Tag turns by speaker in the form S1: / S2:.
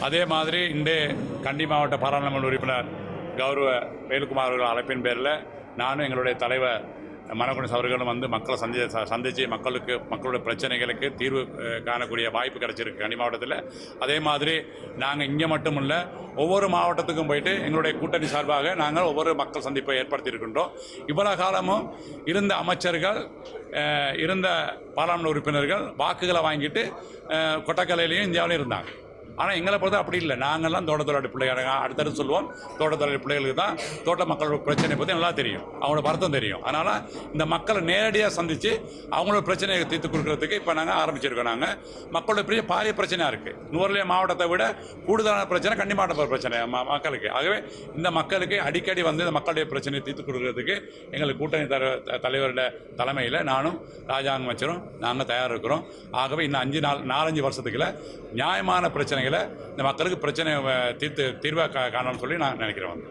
S1: அதே மாதிரி இன்று கண்டி மாவட்ட பாராளுமன்ற உறுப்பினர் கௌரவ வேலுக்குமார் அவர்கள் அழைப்பின் பேரில் நானும் எங்களுடைய தலைவர் மனகுணஸ் அவர்களும் வந்து மக்களை சந்தி ச- சந்திச்சு மக்களுக்கு மக்களுடைய பிரச்சனைகளுக்கு தீர்வு காணக்கூடிய வாய்ப்பு கிடைச்சிருக்கு கண்டி மாவட்டத்தில். அதே மாதிரி நாங்கள் இங்கே மட்டும் இல்லை ஒவ்வொரு மாவட்டத்துக்கும் போயிட்டு எங்களுடைய கூட்டணி சார்பாக நாங்கள் ஒவ்வொரு மக்கள் சந்திப்பை ஏற்படுத்தியிருக்கின்றோம். இவ்வளவு காலமும் இருந்த அமைச்சர்கள் இருந்த பாராளுமன்ற உறுப்பினர்கள் வாக்குகளை வாங்கிட்டு கொட்டக்கலையிலையும் இந்தியாவிலையும் இருந்தாங்க. ஆனால் எங்களை பொறுத்த அப்படி இல்லை. நாங்கள்லாம் தோட்டத்தொழிலாளி பிள்ளைகள் அடுத்தடுத்து சொல்லுவோம். தோட்டத்தொழிலாளி பிள்ளைகளுக்கு தான் தோட்ட மக்களோட பிரச்சனை பற்றி நல்லா தெரியும். அவங்களோட வருத்தம் தெரியும். அதனால் இந்த மக்களை நேரடியாக சந்தித்து அவங்களோட பிரச்சனையை தீர்த்து கொடுக்கறதுக்கு இப்போ நாங்கள் ஆரம்பிச்சிருக்கோம் நாங்கள் மக்களோட பெரிய பாரிய பிரச்சனையாக இருக்குது நுவர்லியா மாவட்டத்தை விட கூடுதலான பிரச்சனை கண்டி மாவட்ட பிரச்சனை மக்களுக்கு. ஆகவே இந்த மக்களுக்கு அடிக்கடி வந்து இந்த மக்களுடைய பிரச்சனையை தீர்த்து கொடுக்கறதுக்கு எங்களுக்கு கூட்டணி தர தலைவரோட தலைமையில் நானும் ராஜாங்க அமைச்சரும் நாங்கள் தயார் இருக்கிறோம். ஆகவே இன்னும் அஞ்சு நாள் நாலஞ்சு வருஷத்துக்குள்ள நியாயமான பிரச்சனைகளை இந்த மக்களுக்கு பிரச்சனை தீர்த்து தீர்வாக காணணும்னு சொல்லி நான் நினைக்கிறேன் வந்து.